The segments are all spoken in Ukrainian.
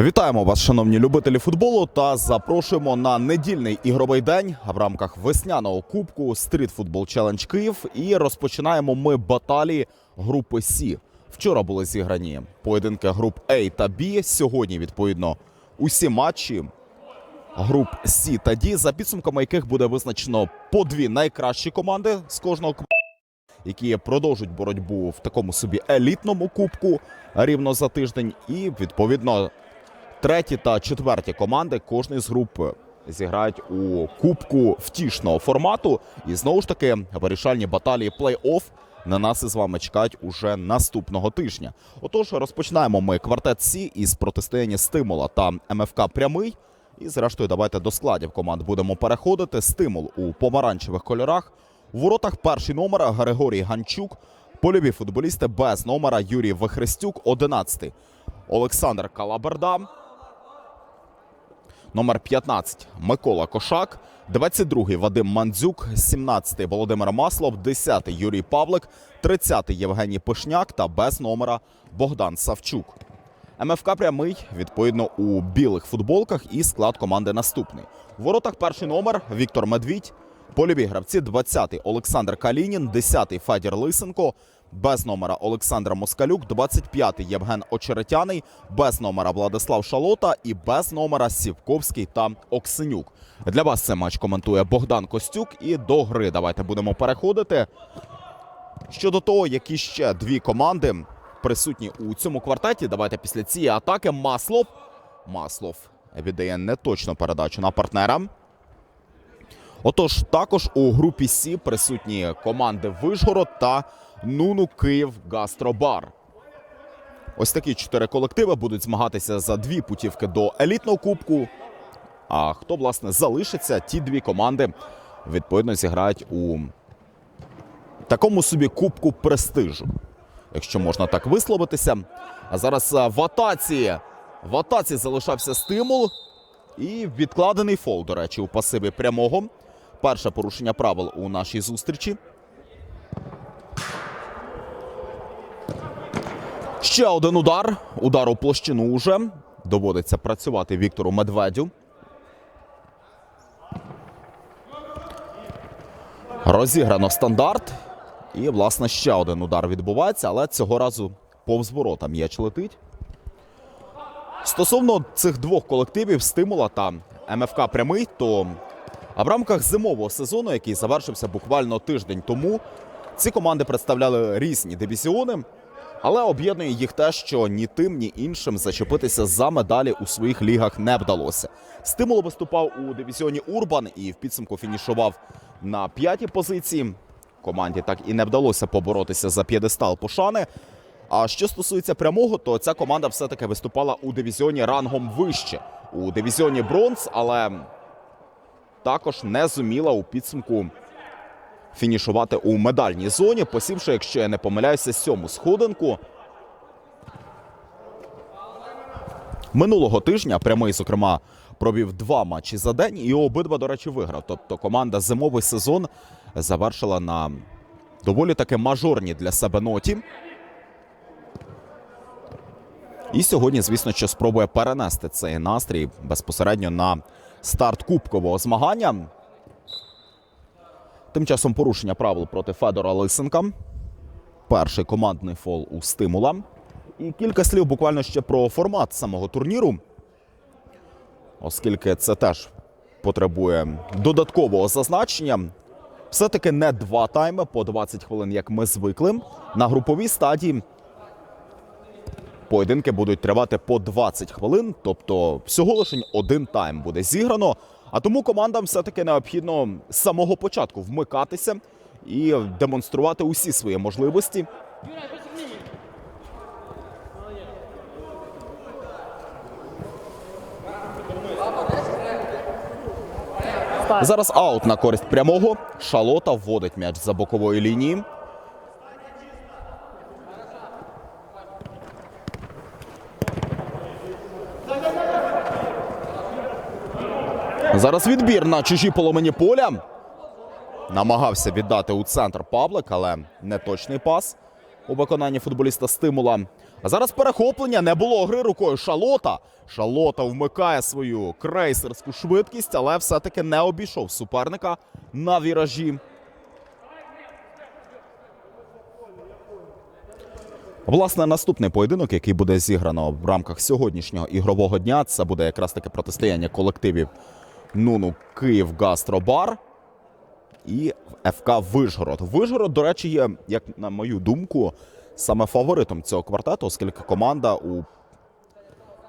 Вітаємо вас, шановні любителі футболу, та запрошуємо на недільний ігровий день в рамках весняного кубку Street Football Challenge Київ. І розпочинаємо ми баталії групи Сі. Вчора були зіграні поєдинки груп А та Б. Сьогодні, відповідно, усі матчі груп Сі та Д, за підсумками яких буде визначено по дві найкращі команди з кожного які продовжують боротьбу в такому собі елітному кубку рівно за тиждень. І відповідно треті та четверті команди кожної з груп зіграють у кубку втішного формату. І знову ж таки вирішальні баталії плей-офф на нас із вами чекають уже наступного тижня. Отож, розпочинаємо ми квартет Сі із протистояння стимула та МФК Прямий. І зрештою, давайте до складів команд будемо переходити. Стимул у помаранчевих кольорах. У воротах перший номер Григорій Ганчук. Польові футболісти без номера Юрій Вихрестюк, 11. Олександр Калаберда. Номер 15 Микола Кошак. 22-й Вадим Мандзюк, 17-й Володимир Маслов, 10-й Юрій Павлик, 30-й Євгеній Пишняк та без номера Богдан Савчук. МФК прямий, відповідно, у білих футболках і склад команди наступний. У воротах перший номер Віктор Медвідь. Польові гравці 20-й Олександр Калінін, 10-й Федір Лисенко, без номера Олександр Москалюк, 25-й Євген Очеретяний, без номера Владислав Шалота і без номера Сівковський та Оксенюк. Для вас цей матч коментує Богдан Костюк. І до гри давайте будемо переходити. Щодо того, які ще дві команди присутні у цьому квартеті, давайте після цієї атаки Маслов. Маслов віддає неточну передачу на партнера. Отож, також у групі Сі присутні команди Вишгород та Нуну Київ Гастробар. Ось такі чотири колективи будуть змагатися за дві путівки до елітного кубку. А хто, власне, залишиться, ті дві команди відповідно зіграють у такому собі кубку престижу, якщо можна так висловитися. А зараз а, в атаці. В атаці залишався стимул. І відкладений фол, до речі, у пасиві прямого. Перше порушення правил у нашій зустрічі. Ще один удар. Удар у площину уже. Доводиться працювати Віктору Медведю. Розіграно стандарт. І, власне, ще один удар відбувається, але цього разу повз ворота м'яч летить. Стосовно цих двох колективів стимула та МФК прямий, то а в рамках зимового сезону, який завершився буквально тиждень тому, ці команди представляли різні дивізіони, але об'єднує їх те, що ні тим, ні іншим зачепитися за медалі у своїх лігах не вдалося. Стимул виступав у дивізіоні Урбан і в підсумку фінішував на п'ятій позиції. Команді так і не вдалося поборотися за п'єдестал пошани. А що стосується прямого, то ця команда все-таки виступала у дивізіоні рангом вище у дивізіоні бронз, але також не зуміла у підсумку фінішувати у медальній зоні, посівши, якщо я не помиляюся, сьому сходинку. Минулого тижня прямий, зокрема, провів два матчі за день і обидва, до речі, виграв. Тобто команда зимовий сезон завершила на доволі таки мажорній для себе ноті. І сьогодні, звісно, що спробує перенести цей настрій безпосередньо на старт кубкового змагання. Тим часом порушення правил проти Федора Лисенка. Перший командний фол у стимула. І кілька слів буквально ще про формат самого турніру, оскільки це теж потребує додаткового зазначення. Все-таки не два тайми по 20 хвилин, як ми звикли. На груповій стадії Поєдинки будуть тривати по 20 хвилин, тобто всього лише один тайм буде зіграно. А тому командам все-таки необхідно з самого початку вмикатися і демонструвати усі свої можливості. Зараз аут на користь прямого. Шалота вводить м'яч за бокової лінії. Зараз відбір на чужій половині поля. Намагався віддати у центр Павлик, але неточний пас у виконанні футболіста стимула. А зараз перехоплення не було гри рукою Шалота. Шалота вмикає свою крейсерську швидкість, але все-таки не обійшов суперника на віражі. Власне, наступний поєдинок, який буде зіграно в рамках сьогоднішнього ігрового дня, це буде якраз таке протистояння колективів Нуну Київ Гастробар і ФК Вишгород. Вишгород, до речі, є, як на мою думку, саме фаворитом цього квартету, оскільки команда у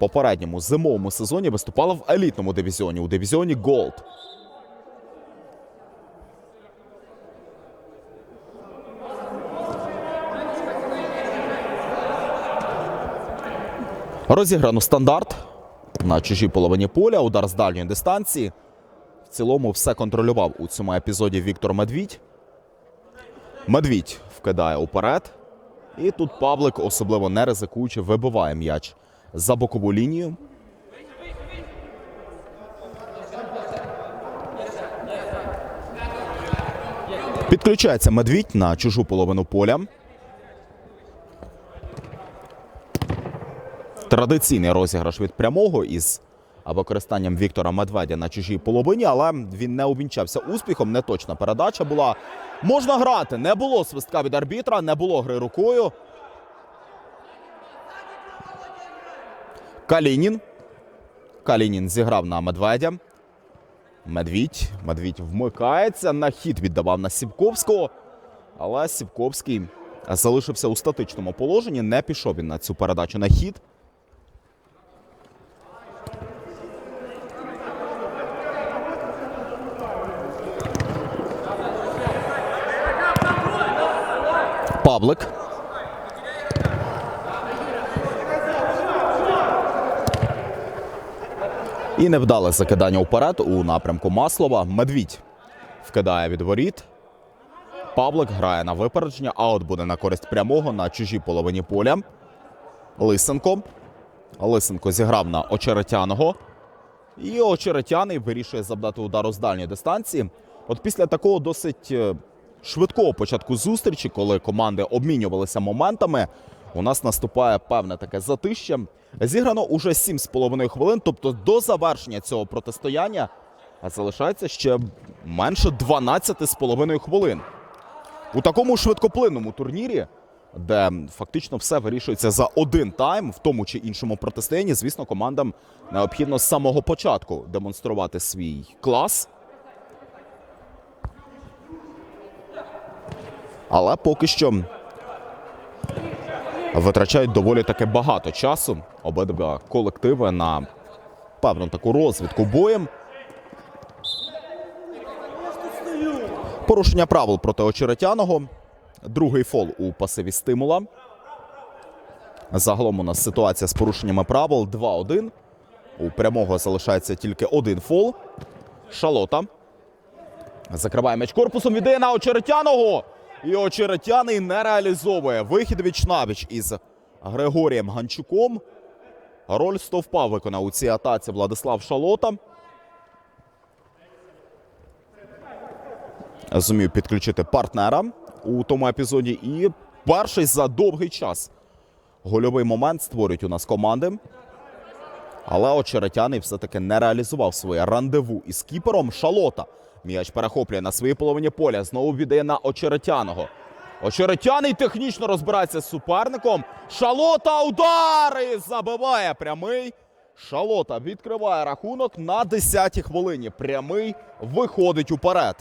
попередньому зимовому сезоні виступала в елітному дивізіоні, у дивізіоні Голд. Розіграно стандарт на чужій половині поля, удар з дальньої дистанції. В цілому все контролював у цьому епізоді Віктор Медвідь. Медвідь вкидає уперед. І тут Павлик, особливо не ризикуючи, вибиває м'яч за бокову лінію. Підключається Медвідь на чужу половину поля. Традиційний розіграш від прямого із використанням Віктора Медведя на чужій половині, але він не увінчався успіхом. Неточна передача була. Можна грати. Не було свистка від арбітра, не було гри рукою. Калінін. Калінін зіграв на Медведя. Медвідь. Медвідь вмикається. На хід віддавав на Сівковського. Але Сівковський залишився у статичному положенні. Не пішов він на цю передачу на хід. Павлик. І невдале закидання вперед у напрямку Маслова. Медвідь вкидає від воріт. Павлик грає на випередження. Аут буде на користь прямого на чужій половині поля. Лисенко. Лисенко зіграв на Очеретяного. І Очеретяний вирішує завдати удару з дальньої дистанції. От після такого досить е, швидкого початку зустрічі, коли команди обмінювалися моментами, у нас наступає певне таке затища. Зіграно уже 7,5 хвилин, тобто до завершення цього протистояння залишається ще менше 12,5 хвилин. У такому швидкоплинному турнірі, де фактично все вирішується за один тайм, в тому чи іншому протистоянні, звісно, командам необхідно з самого початку демонструвати свій клас. Але поки що витрачають доволі таки багато часу обидва колективи на певну таку розвідку боєм. Порушення правил проти Очеретяного. Другий фол у пасиві стимула. Загалом у нас ситуація з порушеннями правил 2-1. У прямого залишається тільки один фол. Шалота. Закриває м'яч корпусом, віддає на Очеретяного. І Очеретяний не реалізовує вихід віч-навіч із Григорієм Ганчуком. Роль стовпа виконав у цій атаці Владислав Шалота. Зумів підключити партнера у тому епізоді. І перший за довгий час гольовий момент створюють у нас команди. Але Очеретяний все-таки не реалізував своє рандеву із кіпером Шалота. М'яч перехоплює на своїй половині поля. Знову віддає на Очеретяного. Очеретяний технічно розбирається з суперником. Шалота удари! Забиває прямий. Шалота відкриває рахунок на 10-й хвилині. Прямий виходить уперед.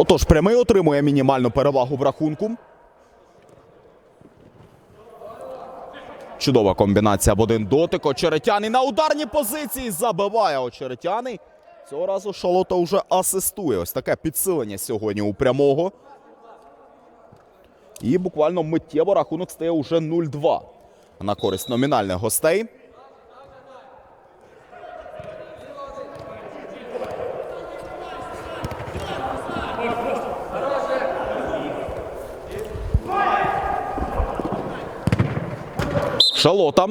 Отож, прямий отримує мінімальну перевагу в рахунку. Чудова комбінація в один дотик. Очеретяний на ударній позиції забиває Очеретяний. Цього разу Шалота вже асистує. Ось таке підсилення сьогодні у прямого. І буквально миттєво рахунок стає уже 0-2 на користь номінальних гостей. Шалота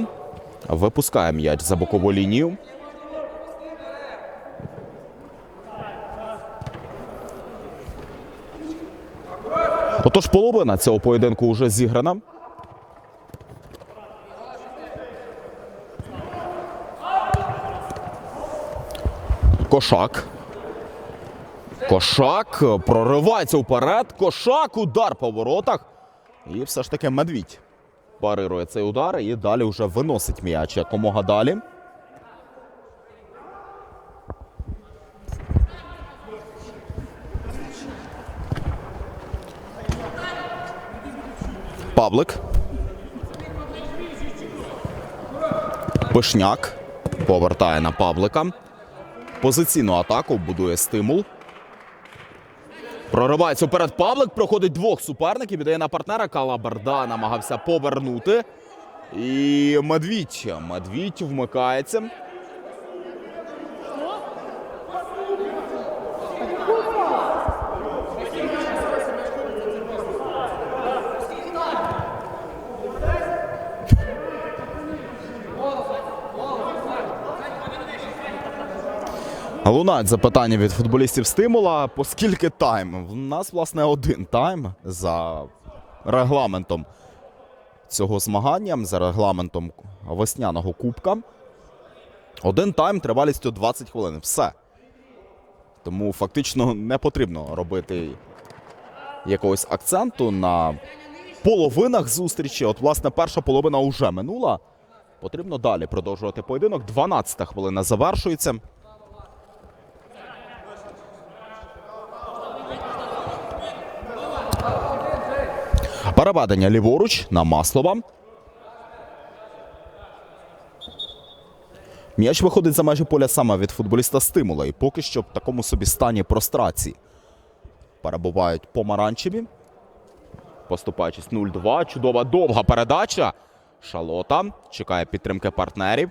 випускає м'яч за бокову лінію. Отож, половина цього поєдинку вже зіграна. Кошак. Кошак проривається вперед. Кошак, удар по воротах. І все ж таки медвідь парирує цей удар і далі вже виносить м'яч якомога далі. Павлик. Пишняк повертає на Павлика. Позиційну атаку будує стимул. Проривається вперед Павлик, проходить двох суперників, віддає на партнера. Калаберда намагався повернути. І Медвідь. Медвідь вмикається. Лунають запитання від футболістів стимула. По скільки тайм? У нас, власне, один тайм за регламентом цього змагання, за регламентом весняного кубка. Один тайм тривалістю 20 хвилин. Все. Тому фактично не потрібно робити якогось акценту на половинах зустрічі. От, власне, перша половина вже минула. Потрібно далі продовжувати поєдинок. 12 хвилина завершується. Переведення ліворуч на Маслова. М'яч виходить за межі поля саме від футболіста стимула. І поки що в такому собі стані прострації. Перебувають помаранчеві. Поступаючись 0-2. Чудова довга передача. Шалота чекає підтримки партнерів.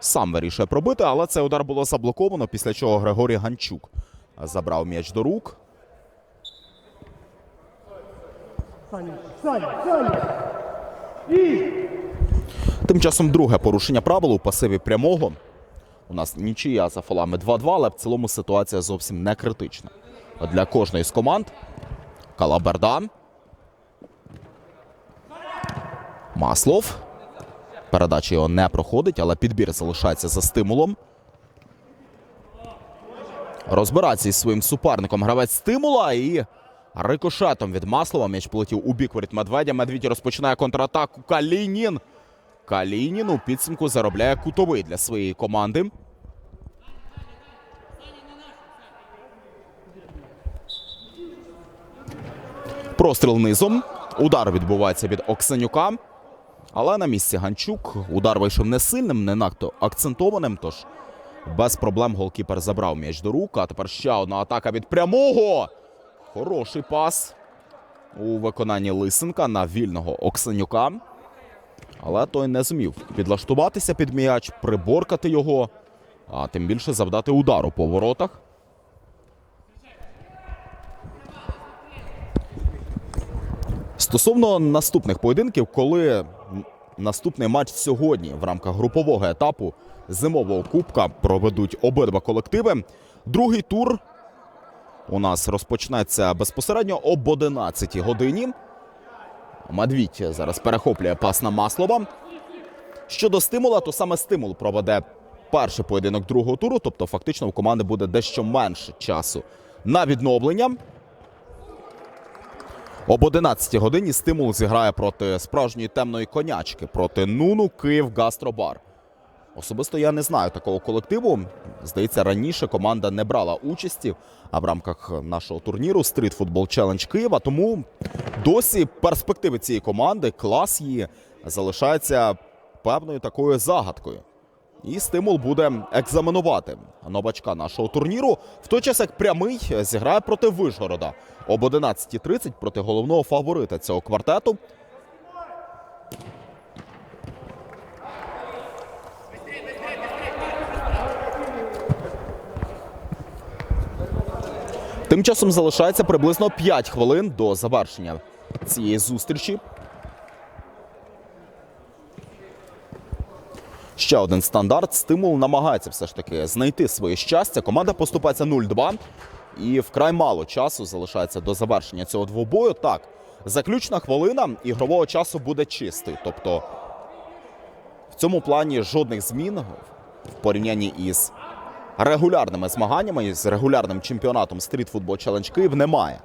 Сам вирішує пробити, але цей удар було заблоковано, після чого Григорій Ганчук забрав м'яч до рук. Тим часом друге порушення правил у пасиві прямого. У нас нічия за фолами 2-2, але в цілому ситуація зовсім не критична. Для кожної з команд Калаберда. Маслов. Передача його не проходить, але підбір залишається за стимулом. Розбирається із своїм суперником гравець стимула і рикошетом від Маслова м'яч полетів у бік воріт Медведя. Медвідь розпочинає контратаку. Калінін. Калінін у підсумку заробляє кутовий для своєї команди. Простріл низом. Удар відбувається від Оксенюка. Але на місці Ганчук удар вийшов не сильним, не надто акцентованим. Тож без проблем голкіпер забрав м'яч до рук. А тепер ще одна атака від прямого. Хороший пас у виконанні Лисенка на вільного Оксенюка. Але той не зумів підлаштуватися під м'яч, приборкати його, а тим більше завдати удару по воротах. Стосовно наступних поєдинків, коли наступний матч сьогодні в рамках групового етапу зимового кубка проведуть обидва колективи. Другий тур у нас розпочнеться безпосередньо об 11 годині. Медвідь зараз перехоплює пас на Маслова. Щодо стимула, то саме стимул проведе перший поєдинок другого туру, тобто фактично у команди буде дещо менше часу на відновлення. Об 11 годині стимул зіграє проти справжньої темної конячки, проти Нуну Київ Гастробар. Особисто я не знаю такого колективу. Здається, раніше команда не брала участі а в рамках нашого турніру Street Football Challenge Києва. Тому досі перспективи цієї команди, клас її залишається певною такою загадкою. І стимул буде екзаменувати новачка нашого турніру. В той час як прямий зіграє проти Вишгорода об 11.30 проти головного фаворита цього квартету. Тим часом залишається приблизно 5 хвилин до завершення цієї зустрічі. Ще один стандарт. Стимул намагається все ж таки знайти своє щастя. Команда поступається 0-2. І вкрай мало часу залишається до завершення цього двобою. Так, заключна хвилина ігрового часу буде чистий. Тобто в цьому плані жодних змін в порівнянні із регулярними змаганнями і з регулярним чемпіонатом Street Football Challenge Київ немає.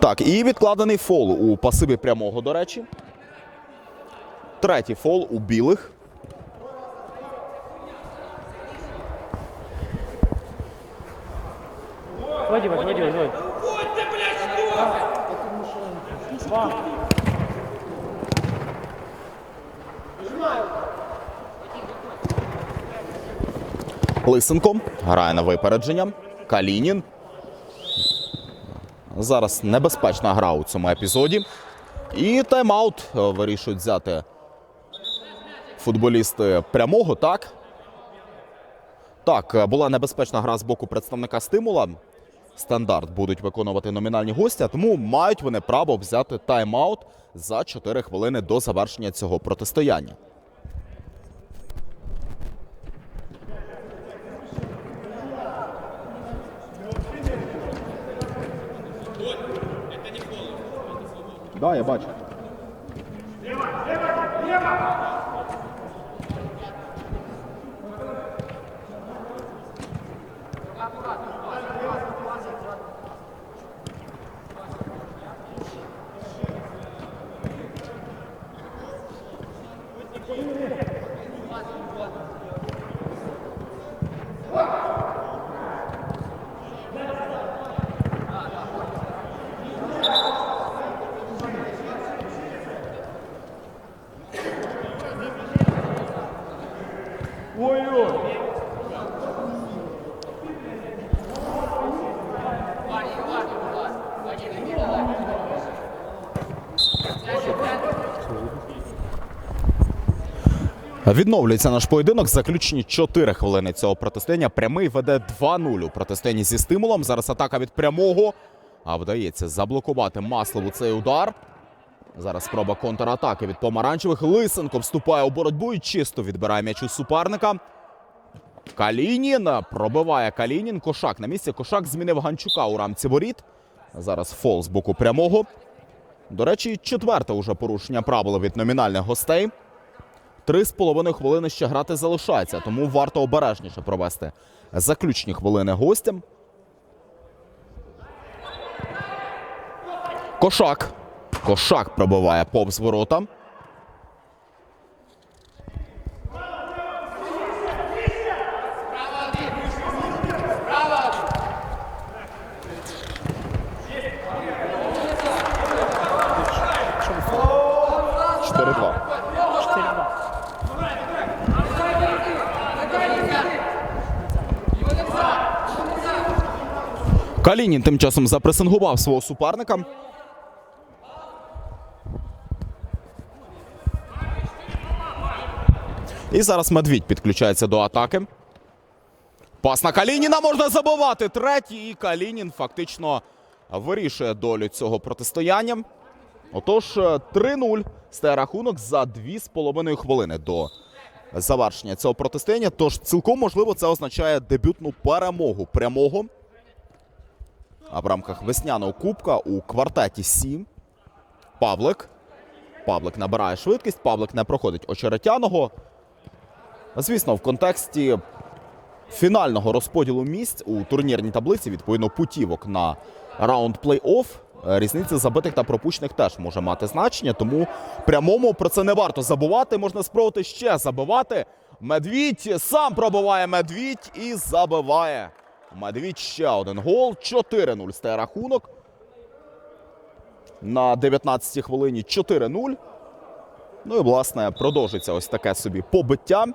Так, і відкладений фол у пасиві прямого, до речі. Третій фол у білих. Води, води, води, води. Лисенко грає на випередження. Калінін. Зараз небезпечна гра у цьому епізоді. І тайм-аут е, вирішують взяти футболісти прямого, так? Так, е, була небезпечна гра з боку представника стимула. Стандарт будуть виконувати номінальні гості, тому мають вони право взяти тайм-аут за 4 хвилини до завершення цього протистояння. Да, я бачу. Відновлюється наш поєдинок. Заключені 4 хвилини цього протистояння. Прямий веде 2-0 у протистоянні зі стимулом. Зараз атака від прямого. А вдається заблокувати Маслову цей удар. Зараз спроба контратаки від помаранчевих. Лисенко вступає у боротьбу і чисто відбирає м'яч у суперника. Калінін пробиває Калінін. Кошак на місці. Кошак змінив Ганчука у рамці воріт. Зараз фол з боку прямого. До речі, четверте уже порушення правил від номінальних гостей. Три з половиною хвилини ще грати залишається, тому варто обережніше провести заключні хвилини гостям. Кошак. Кошак пробиває повз ворота. Калінін тим часом запресингував свого суперника. І зараз Медвідь підключається до атаки. Пас на Калініна можна забивати. Третій. І Калінін фактично вирішує долю цього протистояння. Отож, е, 3-0 стає рахунок за 2,5 хвилини до завершення цього протистояння. Тож, цілком можливо, це означає дебютну перемогу прямого. А в рамках весняного кубка у квартеті 7 Павлик. Павлик набирає швидкість, Павлик не проходить очеретяного. Звісно, в контексті фінального розподілу місць у турнірній таблиці, відповідно, путівок на раунд плей-офф, е, різниця забитих та пропущених теж може мати значення, тому прямому про це не варто забувати. Можна спробувати ще забивати. Медвідь сам пробиває медвідь і забиває. Медвідь ще один гол. 4-0 стає рахунок. На 19-й хвилині 4-0. Ну і, власне, продовжиться ось таке собі побиття.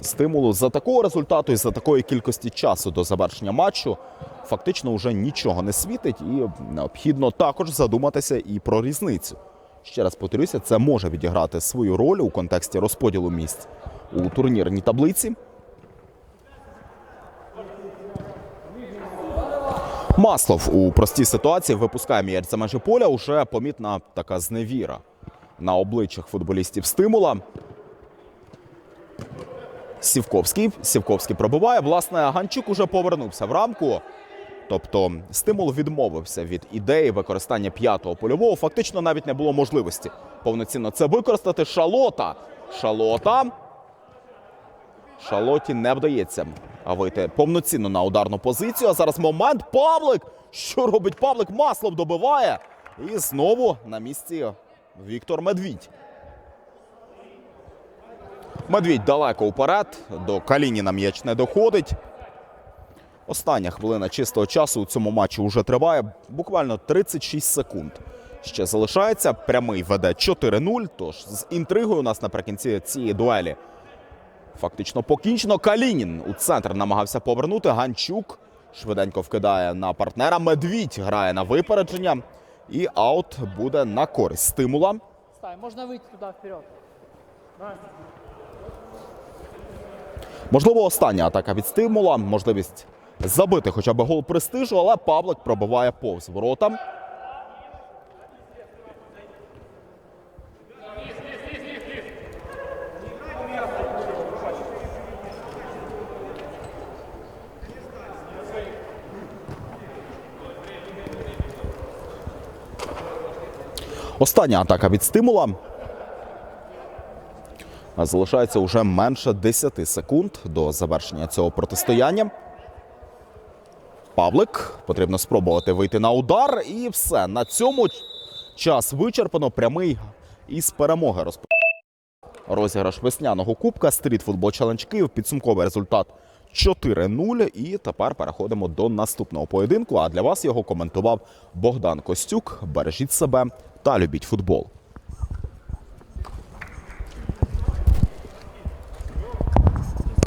Стимулу за такого результату і за такої кількості часу до завершення матчу фактично вже нічого не світить, і необхідно також задуматися і про різницю. Ще раз повторюся, це може відіграти свою роль у контексті розподілу місць у турнірній таблиці. Маслов у простій ситуації випускає м'яч за межі поля. Уже помітна така зневіра на обличчях футболістів стимула. Сівковський. Сівковський пробиває. Власне, Ганчук уже повернувся в рамку. Тобто стимул відмовився від ідеї використання п'ятого польового. Фактично навіть не було можливості повноцінно це використати. Шалота. Шалота. Шалоті не вдається вийти повноцінно на ударну позицію. А зараз момент. Павлик! Що робить Павлик? Маслов добиває. І знову на місці Віктор Медвідь. Медвідь далеко вперед. До Калініна м'яч не доходить. Остання хвилина чистого часу у цьому матчі вже триває. Буквально 36 секунд. Ще залишається. Прямий веде 4-0. Тож з інтригою у нас наприкінці цієї дуелі фактично покінчено. Калінін у центр намагався повернути. Ганчук швиденько вкидає на партнера. Медвідь грає на випередження. І аут буде на користь стимула. Стай, можно выйти туда вперед. Можливо, остання атака від стимула, можливість забити хоча б гол престижу, але Павлик пробиває повз ворота. Остання атака від стимула. Залишається вже менше 10 секунд до завершення цього протистояння. Павлик потрібно спробувати вийти на удар, і все. На цьому час вичерпано. Прямий із перемоги розіграш весняного кубка Стрітфутбол Челендж Київ. Підсумковий результат 4-0. І тепер переходимо до наступного поєдинку. А для вас його коментував Богдан Костюк. Бережіть себе та любіть футбол.